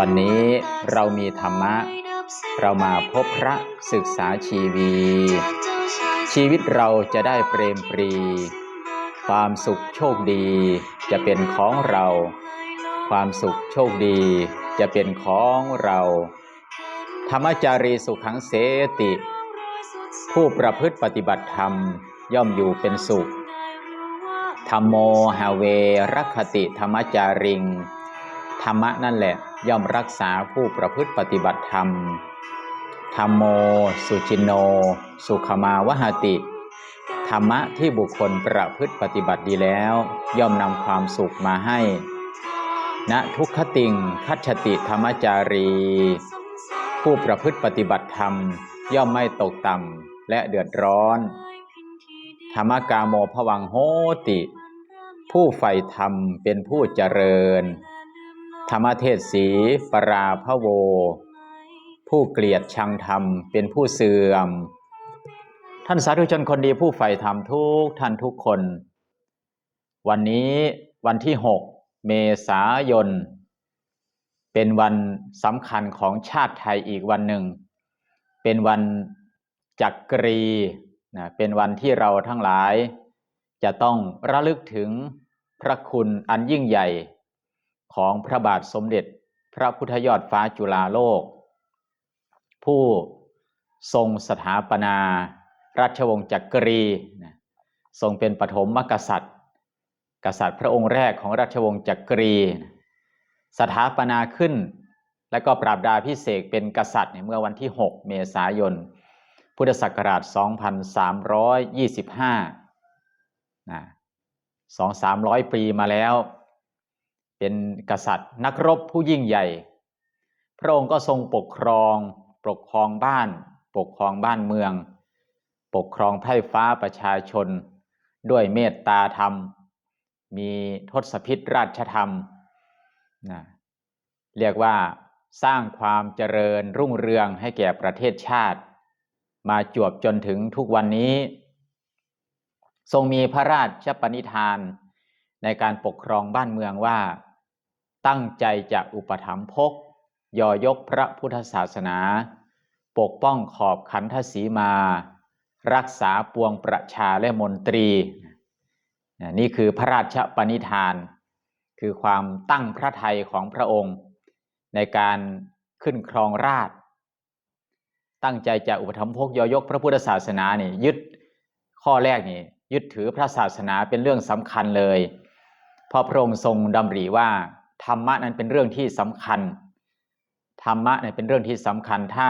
วันนี้เรามีธรรมะ เรามาพบพระศึกษาชีวี ชีวิตเราจะได้เปรมปรี ความสุขโชคดีจะเป็นของเรา ความสุขโชคดีจะเป็นของเรา ธรรมจารีสุขังเสติ ผู้ประพฤติปฏิบัติธรรมย่อมอยู่เป็นสุขธรรมโมหาเวรคติธรรมจาริง ธรรมะนั่นแหละย่อมรักษาผู้ประพฤติปฏิบัติธรรม ธรรมโม สุจินโน สุขมาวหติ ธรรมะที่บุคคลประพฤติปฏิบัติดีแล้ว ย่อมนำความสุขมาให้ณทุกขติงคัจฉติธรรมจารี ผู้ประพฤติปฏิบัติธรรม ย่อมไม่ตกต่ำและเดือดร้อน ธรรมกาโมภวังโหติ ผู้ใฝ่ธรรมเป็นผู้เจริญ ธรรมเทศสีปราพโว ผู้เกลียดชังธรรมเป็นผู้เสื่อม ท่านสาธุชนคนดีผู้ใฝ่ธรรมทุกท่านทุกคน วันนี้วันที่ 6 เมษายน เป็นวันสำคัญของชาติไทยอีกวันหนึ่ง เป็นวันจักรีนะเป็นวันที่เราทั้งหลาย จะต้องระลึกถึงพระคุณอันยิ่งใหญ่ ของพระบาทสมเด็จพระพุทธยอดฟ้าจุฬาโลก ผู้ทรงสถาปนา ราชวงศ์จักรีทรงเป็นปฐมมกษัตริย์ กษัตริย์พระองค์แรกของราชวงศ์จักรี สถาปนาขึ้น และก็ปราบดาพิเศษเป็นกษัตริย์เมื่อวันที่ 6 เมษายน พุทธศักราช 2325นะ2-300 ปีมาแล้ว เป็นกษัตริย์ นักรบผู้ยิ่งใหญ่ พระองค์ก็ทรงปกครอง ปกครองบ้าน ปกครองบ้านเมือง ปกครองไพร่ฟ้าประชาชน ด้วยเมตตาธรรม มีทศพิษราชธรรมนะเรียกว่าสร้างความเจริญรุ่งเรืองให้แก่ประเทศชาติ มาจวบจนถึงทุกวันนี้ ทรงมีพระราชปณิธานในการปกครองบ้านเมืองว่า ตั้งใจจะอุปถัมภกยอยกพระพุทธศาสนา ปกป้องขอบขันธสีมา รักษาปวงประชาและมนตรี นี่คือพระราชปณิธาน คือความตั้งพระทัยของพระองค์ ในการขึ้นครองราช ตั้งใจจะอุปถัมภกยอยกพระพุทธศาสนานี่ยึดข้อแรกนี่ยึดถือพระศาสนาเป็นเรื่องสำคัญเลย เพราะพระองค์ทรงดำริว่า ธรรมะนั้นเป็นเรื่องที่สำคัญ ธรรมะเนี่ยเป็นเรื่องที่สำคัญถ้า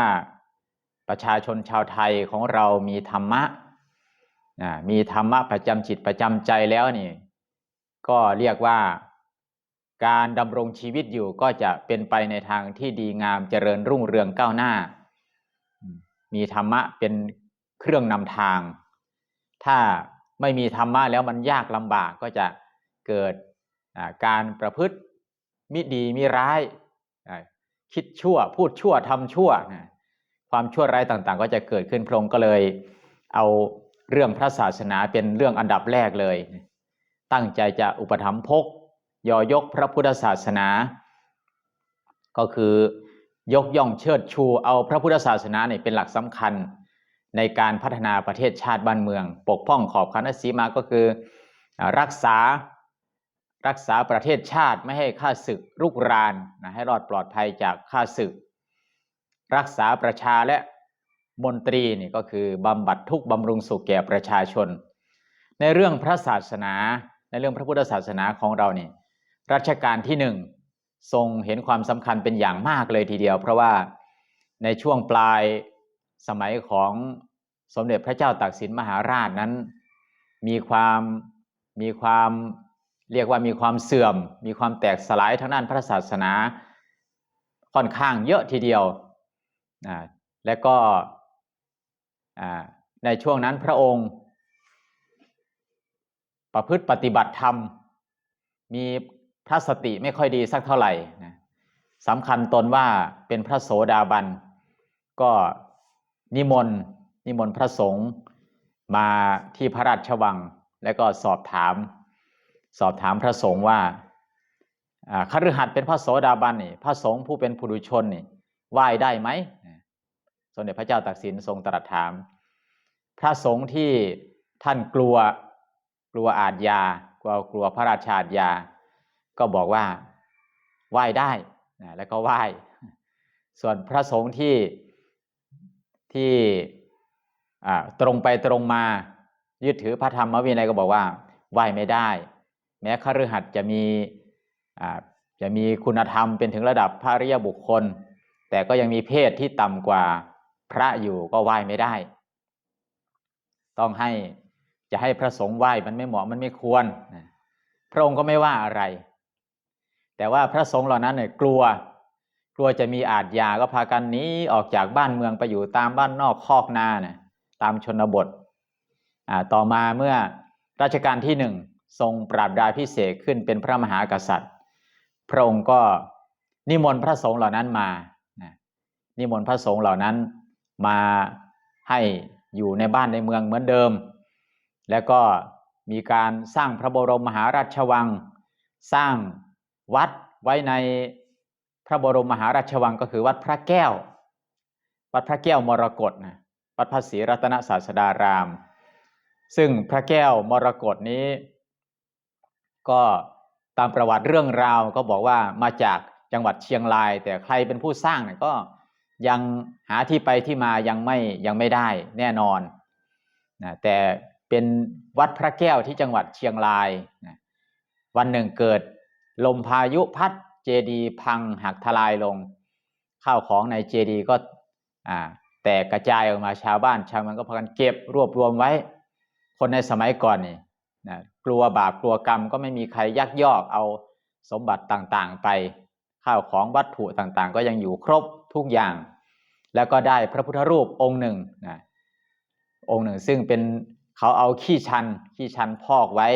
ประชาชนชาวไทยของเรามีธรรมะมีธรรมะประจำจิตประจำใจแล้วนี่ ก็เรียกว่าการดำรงชีวิตอยู่ก็จะเป็นไปในทางที่ดีงามเจริญรุ่งเรืองก้าวหน้า มีธรรมะเป็นเครื่องนำทาง ถ้าไม่มีธรรมะแล้วมันยากลำบากก็จะเกิดการประพฤติ มิดีมิร้ายคิดชั่ว พูดชั่วทำชั่ว ความชั่วร้ายต่างๆ ก็จะเกิดขึ้นพระองค์ก็เลย เอาเรื่องพระศาสนาเป็นเรื่องอันดับแรกเลย ตั้งใจจะอุปถัมภกยอยกพระพุทธศาสนา ก็คือยกย่องเชิดชูเอาพระพุทธศาสนาเนี่ยเป็นหลักสำคัญในการพัฒนาประเทศชาติบ้านเมือง ปกป้องขอบขันธสีมาก็คือรักษา รักษาประเทศชาติไม่ให้ข้าศึกรุกรานนะให้รอดปลอดภัยจากข้าศึก รักษาประชาและมนตรีนี่ก็คือบำบัดทุกบำรุงสุขแก่ประชาชน ในเรื่องพระศาสนา ในเรื่องพระพุทธศาสนาของเรานี่รัชกาลที่หนึ่งทรงเห็นความสำคัญเป็นอย่างมากเลยทีเดียว เพราะว่าในช่วงปลายสมัยของสมเด็จพระเจ้าตากสินมหาราชนั้น มีความมีความ เรียกว่ามีความเสื่อม มีความแตกสลายทางด้านพระศาสนา ค่อนข้างเยอะทีเดียวและก็ในช่วงนั้นพระองค์ ประพฤติปฏิบัติธรรม มีพระสติไม่ค่อยดีสักเท่าไหร่นะสำคัญตนว่าเป็นพระโสดาบัน ก็นิมนต์นิมนต์พระสงฆ์มาที่พระราชวัง แล้วก็สอบถาม สอบถามพระสงฆ์ว่าคฤหัสถ์เป็นพระโสดาบันนี่พระสงฆ์ผู้เป็นผู้ดุชนนี่ไหว้ได้ไหมสมเด็จพระเจ้าตากสินทรงตรัสถาม พระสงฆ์ที่ท่านกลัวกลัวอาทยากลัวกลัวพระราชาอาทยา ก็บอกว่าไหว้ได้แล้วก็ไหว้ส่วนพระสงฆ์ที่ที่ตรงไปตรงมายึดถือพระธรรมวินัยก็บอกว่าไหว้ไม่ได้ แม้คฤหัสถ์จะมีจะมีคุณธรรมเป็นถึงระดับพระริยบุคคล แต่ก็ยังมีเพศที่ต่ำกว่าพระอยู่ก็ไหว้ไม่ได้ ต้องให้จะให้พระสงฆ์ไหว้มันไม่เหมาะมันไม่ควร พระองค์ก็ไม่ว่าอะไร แต่ว่าพระสงฆ์เหล่านั้นเนี่ยกลัว กลัวจะมีอาทยาก็พากันหนีออกจากบ้านเมืองไปอยู่ตามบ้านนอกคอกนาเนี่ยตามชนบทต่อมาเมื่อรัชกาลที่หนึ่ง ทรงปราบดาพิเศษกขึ้นเป็นพระมหากษัตริย์ พระองค์ก็นิมนต์พระสงฆ์เหล่านั้นมานะนิมนต์พระสงฆ์เหล่านั้นมาให้อยู่ในบ้านในเมืองเหมือนเดิม แล้วก็มีการสร้างพระบรมมหาราชวัง สร้างวัดไว้ในพระบรมมหาราชวังก็คือวัดพระแก้ว วัดพระแก้วมรกตนะวัดพระศรีรัตนศาสดาราม ซึ่งพระแก้วมรกตนี้ ก็ตามประวัติเรื่องราวก็บอกว่ามาจากจังหวัดเชียงราย แต่ใครเป็นผู้สร้างเนี่ยก็ยังหาที่ไปที่มายังไม่ยังไม่ได้แน่นอนนะแต่เป็นวัดพระแก้วที่จังหวัดเชียงรายนะวันหนึ่งเกิดลมพายุพัดเจดีพังหักทลายลง ข้าวของในเจดีก็แตกกระจายออกมาชาวบ้าน ชาวเมืองก็พากันเก็บรวบรวมไว้ คนในสมัยก่อนนี่ นะกลัวบาปกลัวกรรมก็ไม่มีใครยักยอกเอาสมบัติต่างๆไปข้าวของวัตถุต่างๆ ก็ยังอยู่ครบทุกอย่าง แล้วก็ได้พระพุทธรูปองค์หนึ่งนะองค์หนึ่งซึ่งเป็นเขาเอาขี้ชันขี้ชันพอกไว้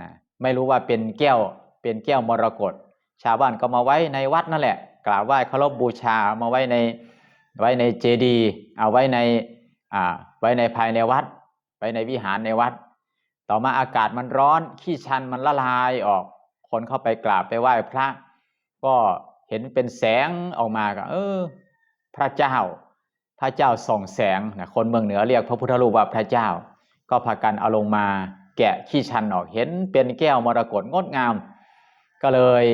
นะไม่รู้ว่าเป็นแก้วเป็นแก้วมรกตชาวบ้านก็มาไว้ในวัดนั่นแหละ กราบไหว้เคารพบูชาเอามาไว้ในไว้ในเจดีย์เอาไว้ในอ่าไว้ในภายในวัด ไว้ในวิหารในวัด ต่อมาอากาศมันร้อนขี้ชันมันละลายออก คนเข้าไปกราบไปไหว้พระ ก็เห็นเป็นแสงออกมาก็เออ พระเจ้า พระเจ้าส่องแสงนะคนเมืองเหนือเรียกพระพุทธรูปว่าพระเจ้า ก็พากันเอาลงมาแกะขี้ชันออกเห็นเป็นแก้วมรกตงดงาม ก็เลย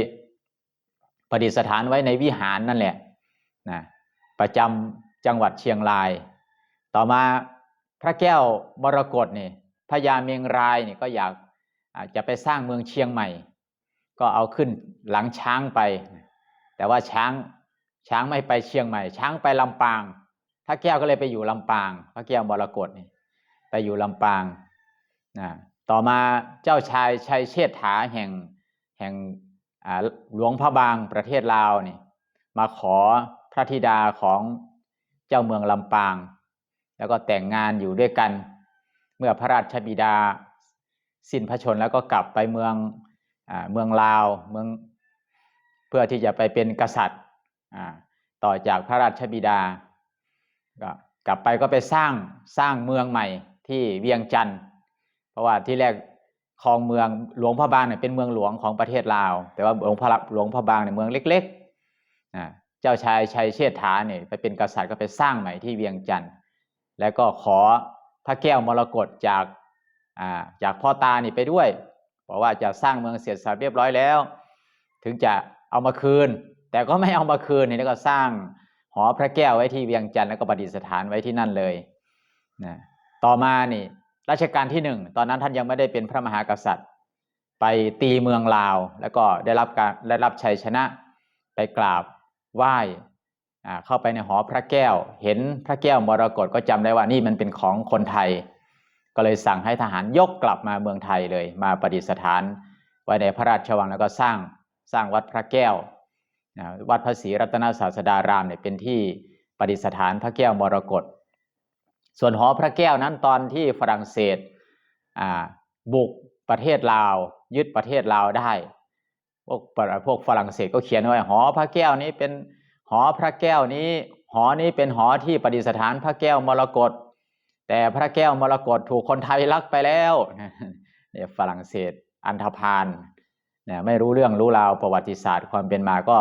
ประดิษฐานไว้ในวิหารนั่นแหละนะประจำจังหวัดเชียงราย ต่อมาพระแก้วมรกตนี่ พญาเมียงรายนี่ก็อยากจจะไปสร้างเมืองเชียงใหม่ ก็เอาขึ้นหลังช้างไป แต่ว่าช้างช้างไม่ไปเชียงใหม่ ช้างไปลำปางพระแก้วก็เลยไปอยู่ลำปาง พระแก้วมรกตนี่ไปอยู่ลำปางนะต่อมาเจ้าชายชัยเชษฐาแห่งแห่งหลวงพระบางประเทศลาวนี่มาขอพระธิดาของเจ้าเมืองลำปาง แล้วก็แต่งงานอยู่ด้วยกัน เมื่อพระราชบิดา สิ้นพระชนแล้วก็กลับไปเมืองอเมืองลาวเมืองเพื่อที่จะไปเป็นกษัตริย์ต่อจากพระราชบิดาก็กลับไปก็ไปสร้างสร้างเมืองใหม่ที่เวียงจันทร์เพราะว่าที่แรกคลองเมืองหลวงพระบางเนี่ยเป็นเมืองหลวงของประเทศลาว แต่ว่าหลวงพระหลวงพระบางเนี่ยเมืองเล็กๆเจ้าชายชัยเชษฐาเนี่ยไปเป็นกษัตริย์ก็ไปสร้างใหม่ที่เวียงจันทร์แล้วก็ขอ พระแก้วมรกตจากจากพ่อตานี่ไปด้วยบอกว่าจะสร้างเมืองเสร็จสับเรียบร้อยแล้ว ถึงจะเอามาคืน แต่ก็ไม่เอามาคืนนี่แล้วก็สร้างหอพระแก้วไว้ที่เวียงจันทร์แล้วก็ประดิษฐานไว้ที่นั่นเลยนะต่อมานี่รัชกาลที่หนึ่งตอนนั้นท่านยังไม่ได้เป็นพระมหากษัตริย์ ไปตีเมืองลาว แล้วก็ได้รับการได้รับชัยชนะไปกราบไหว้ เข้าไปในหอพระแก้ว เห็นพระแก้วมรกตก็จำได้ว่านี่มันเป็นของคนไทย ก็เลยสั่งให้ทหารยกกลับมาเมืองไทยเลย มาประดิษฐาน ไว้ในพระราชวังแล้วก็สร้างสร้างวัดพระแก้วนะวัดพระศรีรัตนศาสดารามเนี่ยเป็นที่ประดิษฐานพระแก้วมรกตส่วนหอพระแก้วนั้นตอนที่ฝรั่งเศสบุกประเทศลาว ยึดประเทศลาวได้ พวกฝรั่งพวกฝรั่งเศสก็เขียนไว้หอพระแก้วนี้เป็น หอพระแก้วนี้ หอนี้เป็นหอที่ประดิษฐานพระแก้วมรกตแต่พระแก้วมรกตถูกคนไทยลักไปแล้วเนี่ยฝรั่งเศสอันธพาลเนี่ยไม่รู้เรื่องรู้ราวประวัติศาสตร์ความเป็นมาก็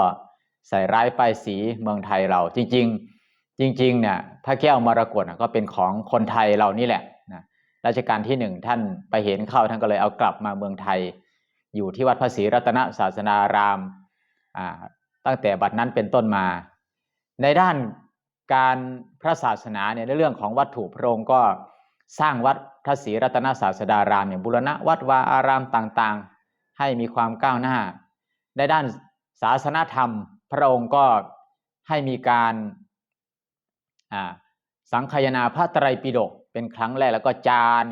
ใส่ร้ายป้ายสีเมืองไทยเรา จริง ๆ จริงๆเนี่ยพระแก้วมรกตก็เป็นของคนไทยเรานี่แหละนะรัชกาลที่หนึ่งท่านไปเห็นเข้าท่านก็เลยเอากลับมาเมืองไทย อยู่ที่วัดพระศรีรัตนศาสนารามอ่า ตั้งแต่บัดนั้นเป็นต้นมา ในด้านการพระศาสนาเนี่ยในเรื่องของวัตถุพระองค์ก็สร้างวัดพระศรีรัตนศาสดารามเนี่ยบูรณะวัดวาอารามต่างๆ ให้มีความก้าวหน้า ในด้านศาสนธรรม พระองค์ก็ให้มีการสังคายนาพระไตรปิฎกเป็นครั้งแรกแล้วก็จาน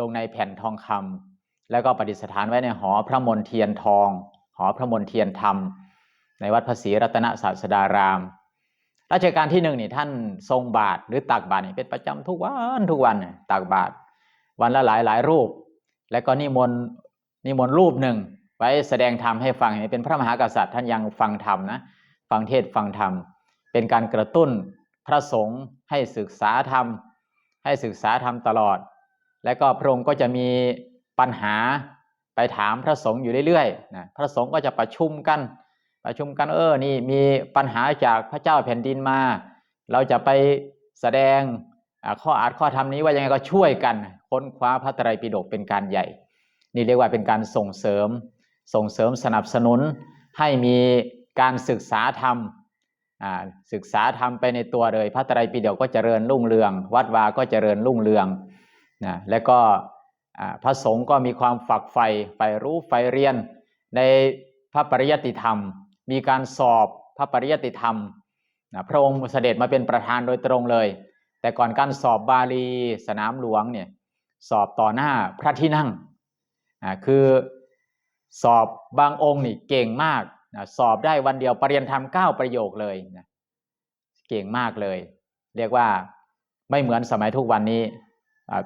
ลงในแผ่นทองคำแล้วก็ประดิษฐานไว้ในหอพระมนเทียนทอง หอพระมนเทียนธรรม ในวัดพระศรีรัตนศาสดารามรัชกาลที่หนึ่งนี่ท่านทรงบาทหรือตักบาตรนี่เป็นประจำทุกวันทุกวันตักบาตรวันละหลายหลายรูป แล้วก็นิมนต์นิมนต์รูปหนึ่งไว้แสดงธรรมให้ฟังเป็นพระมหากษัตริย์ท่านยังฟังธรรมนะฟังเทศฟังธรรม เป็นการกระตุ้นพระสงฆ์ให้ศึกษาธรรม ให้ศึกษาธรรมตลอด และก็พระองค์ก็จะมีปัญหาไปถามพระสงฆ์อยู่เรื่อยๆนะพระสงฆ์ก็จะประชุมกัน ประชุมกันเออนี่มีปัญหาจากพระเจ้าแผ่นดินมา เราจะไปแสดงข้ออาจข้อธรรมนี้ว่ายังไงก็ช่วยกันค้นคว้าพระไตรปิฎกเป็นการใหญ่ นี่เรียกว่าเป็นการส่งเสริม ส่งเสริมสนับสนุนให้มีการศึกษาธรรมศึกษาธรรมไปในตัวเลย พระไตรปิฎกก็เจริญรุ่งเรือง วัดวาก็เจริญรุ่งเรืองนะแล้วก็พระสงฆ์ก็มีความฝักใฝ่ใฝ่รู้ใฝ่เรียนในพระปริยติธรรม มีการสอบพระปริยัติธรรมนะพระองค์เสด็จมาเป็นประธานโดยตรงเลย แต่ก่อนการสอบบาลีสนามหลวงเนี่ยสอบต่อหน้าพระที่นั่งอ่าคือสอบบางองค์นี่เก่งมากนะสอบได้วันเดียวปรริยนธรรมเก้าประโยคเลยนะเก่งมากเลย เรียกว่าไม่เหมือนสมัยทุกวันนี้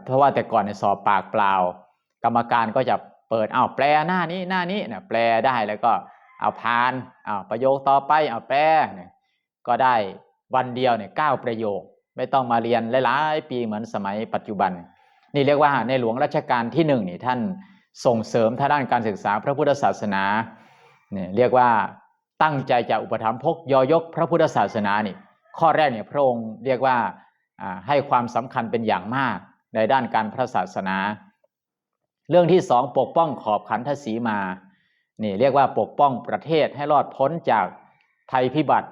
เพราะว่าแต่ก่อนสอบปากเปล่า กรรมการก็จะเปิดอ้าวแปลหน้านี้หน้านี้เนี่ยแปลได้แล้วก็ เอาพานเอาประโยคต่อไปเอาแปลก็ได้วันเดียวเนี่ยเก้าประโยค ไม่ต้องมาเรียนหลายๆปีเหมือนสมัยปัจจุบัน นี่เรียกว่าในหลวงรัชกาลที่หนึ่งนี่ท่านส่งเสริมทางด้านการศึกษาพระพุทธศาสนาเนี่ยเรียกว่าตั้งใจจะอุปถัมภกยอยกพระพุทธศาสนานี่ข้อแรกเนี่ยพระองค์เรียกว่าให้ความสำคัญเป็นอย่างมากในด้านการพระศาสนา เรื่องที่สองปกป้องขอบขันธสีมา นี่เรียกว่าปกป้องประเทศให้รอดพ้นจากภัยพิบัติ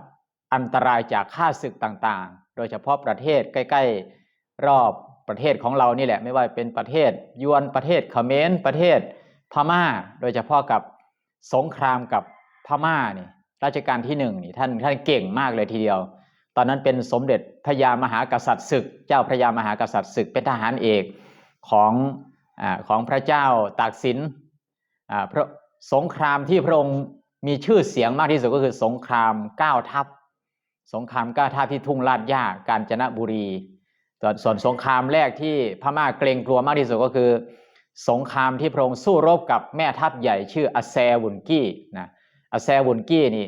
อันตรายจากข้าศึกต่างๆ โดยเฉพาะประเทศใกล้ ๆ รอบประเทศของเรานี่แหละ ไม่ว่าเป็นประเทศยวนประเทศเขมรประเทศพม่า โดยเฉพาะกับสงครามกับพม่านี่รัชกาลที่หนึ่งนี่ท่านท่านเก่งมากเลยทีเดียว ตอนนั้นเป็นสมเด็จพระยามหากษัตริย์ศึก เจ้าพระยามหากษัตริย์ศึกเป็นทหารเอกของอของพระเจ้าตากสินอ่าพระ สงครามที่พระองค์มีชื่อเสียงมากที่สุดก็คือสงครามเก้าทัพ สงครามเก้าทัพที่ทุ่งลาดย่ากาญจนบุรีส่วนสงครามแรกที่พม่าเกรงกลัวมากที่สุดก็คือ สงครามที่พระองค์สู้รบกับแม่ทัพใหญ่ชื่ออาแซวุนกี้นะอาแซวุนกี้นี่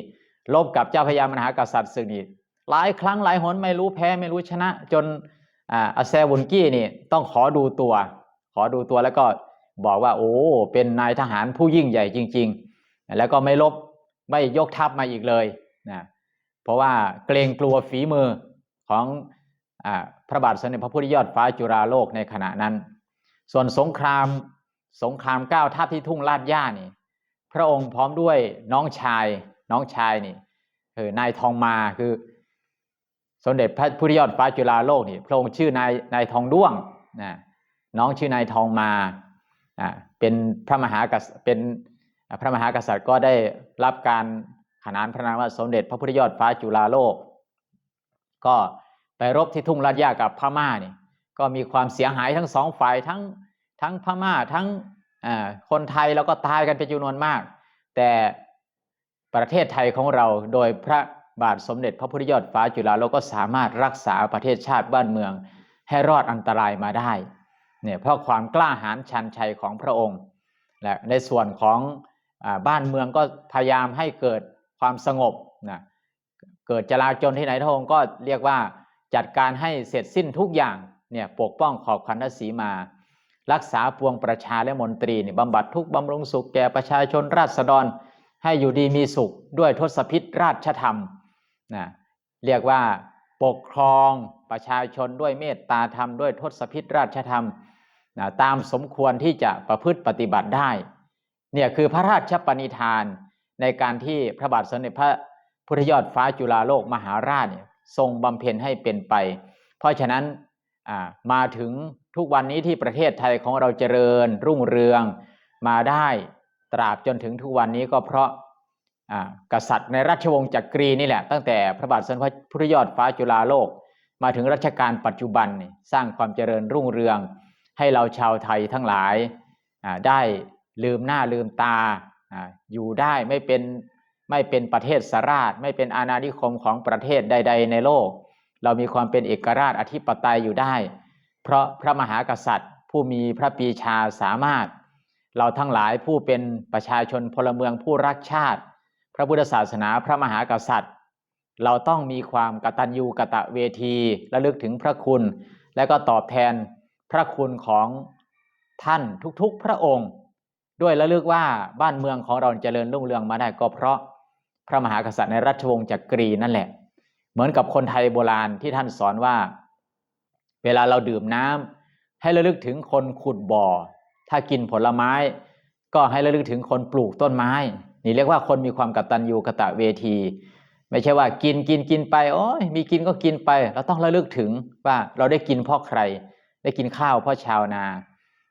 รบกับเจ้าพระยามหากษัตริย์ศึกนี่หลายครั้งหลายหนไม่รู้แพ้ไม่รู้ชนะ จนอ่าอาแซวุนกี้นี่ต้องขอดูตัว ขอดูตัวแล้วก็ บอกว่าโอ้เป็นนายทหารผู้ยิ่งใหญ่จริง ๆ แล้วก็ไม่ลบไม่ยกทัพมาอีกเลยนะเพราะว่าเกรงกลัวฝีมือของอพระบาทสมเด็จพระพุทธยอดฟ้าจุฬาโลกในขณะนั้น ส่วนสงครามสงครามเก้าทัพที่ทุ่งลาดย่านี่ พระองค์พร้อมด้วยน้องชายน้องชายนี่คือนายทองมาคือสมเด็จพระพุทธยอดฟ้าจุฬาโลกนี่พระองค์ชื่อนายนายทองด้วงนะน้องชื่อนายทองมา เป็นพระมหากษัตริย์เป็นพระมหากษัตริย์ก็ได้รับการขนานพระนามว่าสมเด็จพระพุทธยอดฟ้าจุฬาโลก ก็ไปรบที่ทุ่งลาดยากับพม่านี่ก็มีความเสียหายทั้งสองฝ่ายทั้งทั้งพม่าทั้งคนไทยแล้วก็ตายกันเป็นจำนวนมาก แต่ประเทศไทยของเราโดยพระบาทสมเด็จพระพุทธยอดฟ้าจุฬาโลกก็สามารถรักษาประเทศชาติบ้านเมืองให้รอดอันตรายมาได้ เนี่ยเพราะความกล้าหาญชันชัยของพระองค์และในส่วนของอบ้านเมืองก็พยายามให้เกิดความสงบนะเกิดจลาจลที่ไหนพระองค์ก็เรียกว่าจัดการให้เสร็จสิ้นทุกอย่างเนี่ยปกป้องขอบขันธสีมา รักษาปวงประชาและมนตรีเนี่ยบำบัดทุกบำรุงสุขแก่ประชาชนราษฎร ให้อยู่ดีมีสุขด้วยทศพิษราชธรรมนะเรียกว่าปกครองประชาชนด้วยเมตตาธรรมด้วยทศพิษราชธรรม นะตามสมควรที่จะประพฤติปฏิบัติได้ เนี่ยคือพระราชปณิธานในการที่พระบาทสมเด็จพระพุทธยอดฟ้าจุฬาโลกมหาราชทรงบำเพ็ญให้เป็นไป เพราะฉะนั้นมาถึงทุกวันนี้ที่ประเทศไทยของเราเจริญรุ่งเรืองมาได้ตราบจนถึงทุกวันนี้ก็เพราะกษัตริย์ในราชวงศ์จักรีนี่แหละ ตั้งแต่พระบาทสมเด็จพระพุทธยอดฟ้าจุฬาโลก มาถึงรัชกาลปัจจุบันสร้างความเจริญรุ่งเรือง ให้เราชาวไทยทั้งหลายได้ลืมหน้าลืมตาอยู่ได้ไม่เป็นไม่เป็นประเทศสราช ไม่เป็นอาณานิคมของประเทศใด ๆ ในโลก เรามีความเป็นเอกราชอธิปไตยอยู่ได้ เพราะพระมหากษัตริย์ ผู้มีพระปีชาสามารถ เราทั้งหลายผู้เป็นประชาชนพลเมืองผู้รักชาติ พระพุทธศาสนาพระมหากษัตริย์ เราต้องมีความกตัญญูกะตะเวทีระลึกถึงพระคุณ และก็ตอบแทน พระคุณของท่านทุกๆ พระองค์ ด้วยระเลึกว่าบ้านเมืองของเราเจริญรุ่งเรืองมาได้ก็เพราะพระมหากษัตริย์ในราชวงศ์จักรีนั่นแหละ เหมือนกับคนไทยโบราณที่ท่านสอนว่า เวลาเราดื่มน้ำให้ระลึกถึงคนขุดบ่อ ถ้ากินผลไม้ ก็ให้ระลึกถึงคนปลูกต้นไม้ นี่เรียกว่าคนมีความกตัญญูกะตะเวที ไม่ใช่ว่ากินกินกินไปโอ้ยมีกินก็กินไป เราต้องระลึกถึงว่าเราได้กินเพราะใคร ได้กินข้าวเพราะชาวนา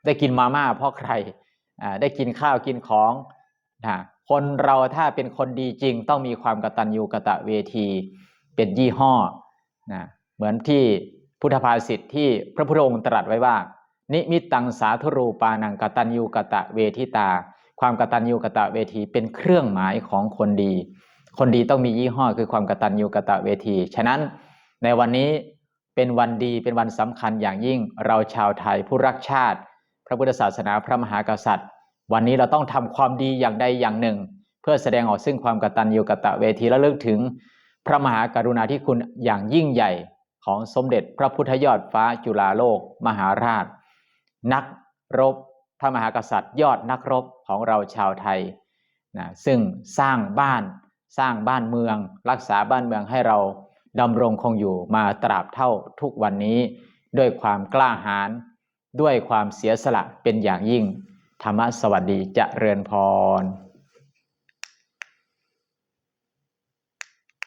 ได้กินมาม่าเพราะใครได้กินข้าวกินของนะคนเราถ้าเป็นคนดีจริง ต้องมีความกตัญญูกะตะเวที เป็นยี่ห้อนะเหมือนที่พุทธภาษิตที่พระพุทธองค์ตรัสไว้ว่า นิมิตตังสาธุรูปานังกตัญญูกะตะเวทิตา ความกตัญญูกะตะเวทีเป็นเครื่องหมายของคนดี คนดีต้องมียี่ห้อคือความกตัญญูกะตะเวที ฉะนั้นในวันนี้ เป็นวันดีเป็นวันสำคัญอย่างยิ่งเราชาวไทยผู้รักชาติ พระพุทธศาสนาพระมหากษัตริย์ วันนี้เราต้องทำความดีอย่างใดอย่างหนึ่ง เพื่อแสดงออกซึ่งความกตัญญูกะตะเวทีและเลิกถึง พระมหากรุณาธิคุณอย่างยิ่งใหญ่ของสมเด็จพระพุทธยอดฟ้าจุฬาโลก มหาราช นักรบพระมหากษัตริย์ยอดนักรบของเราชาวไทยนะซึ่งสร้างบ้านสร้างบ้านเมือง รักษาบ้านเมืองให้เรา ดำรงคงอยู่มาตราบเท่าทุกวันนี้ ด้วยความกล้าหาญด้วยความเสียสละเป็นอย่างยิ่ง ธรรมสวัสดีเจริญพร